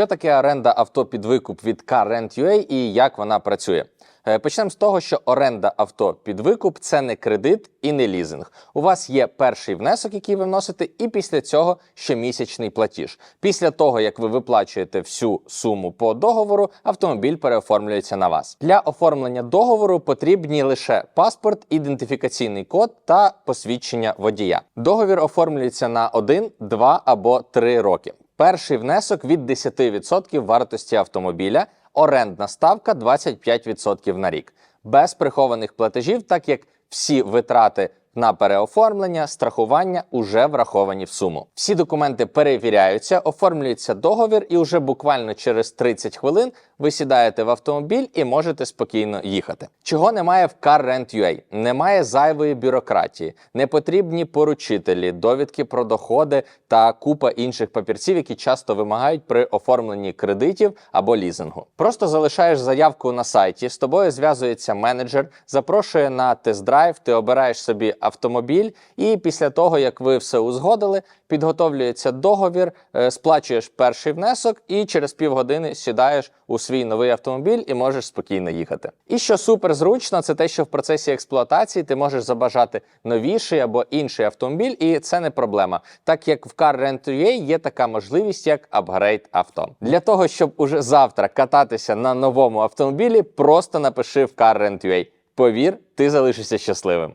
Що таке оренда авто під викуп від CarRent.ua і як вона працює? Е, Почнемо з того, що оренда авто під викуп це не кредит і не лізинг. У вас є перший внесок, який ви вносите, і після цього щомісячний платіж. Після того, як ви виплачуєте всю суму по договору, автомобіль переоформлюється на вас. Для оформлення договору потрібні лише паспорт, ідентифікаційний код та посвідчення водія. Договір оформлюється на 1, 2 або 3 роки. Перший внесок від 10% вартості автомобіля, орендна ставка 25% на рік, без прихованих платежів, так як всі витрати на переоформлення, страхування уже враховані в суму. Всі документи перевіряються, оформлюється договір, і вже буквально через 30 хвилин ви сідаєте в автомобіль і можете спокійно їхати. Чого немає в CarRent.ua? Немає зайвої бюрократії, не потрібні поручителі, довідки про доходи та купа інших папірців, які часто вимагають при оформленні кредитів або лізингу. Просто залишаєш заявку на сайті, з тобою зв'язується менеджер, запрошує на тест-драйв, ти обираєш собі автомобіль, і після того, як ви все узгодили, підготовлюється договір, е, сплачуєш перший внесок, і через півгодини сідаєш у свій новий автомобіль і можеш спокійно їхати. І що супер зручно, це те, що в процесі експлуатації ти можеш забажати новіший або інший автомобіль, і це не проблема, так як в CarRent.ua є така можливість, як апгрейд авто. Для того, щоб уже завтра кататися на новому автомобілі, просто напиши в CarRent.ua. Повір, ти залишишся щасливим.